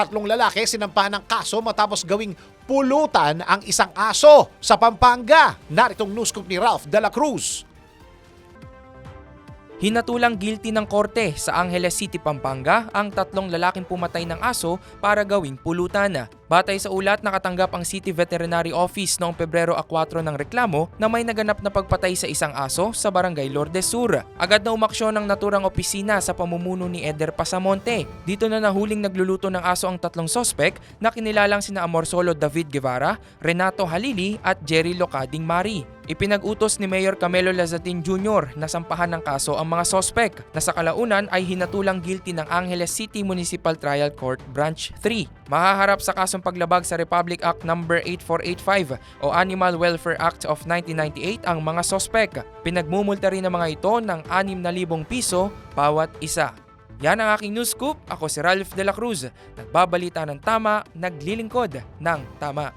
Tatlong lalaki sinampahan ng kaso matapos gawing pulutan ang isang aso sa Pampanga. Naritong news ni Ralph De La Cruz. Hinatulang guilty ng korte sa Angeles City, Pampanga ang tatlong lalaking pumatay ng aso para gawing pulutan. Batay sa ulat, nakatanggap ang City Veterinary Office noong Pebrero 4 ng reklamo na may naganap na pagpatay sa isang aso sa Barangay Lourdes Sur. Agad na umaksyon ang naturang opisina sa pamumuno ni Eder Pasamonte. Dito na nahuling nagluluto ng aso ang tatlong sospek na kinilalang sina Amorsolo David Guevara, Renato Halili at Jerry Locading Mari. Ipinag-utos ni Mayor Camelo Lazatin Jr. na sampahan ng kaso ang mga sospek na sa kalaunan ay hinatulang guilty ng Angeles City Municipal Trial Court Branch 3. Mahaharap sa kasong paglabag sa Republic Act No. 8485 o Animal Welfare Act of 1998 ang mga sospek. Pinagmumulta rin ng mga ito ng 6,000 piso bawat isa. Yan ang aking news scoop. Ako si Ralph De La Cruz. Nagbabalita ng tama, naglilingkod ng tama.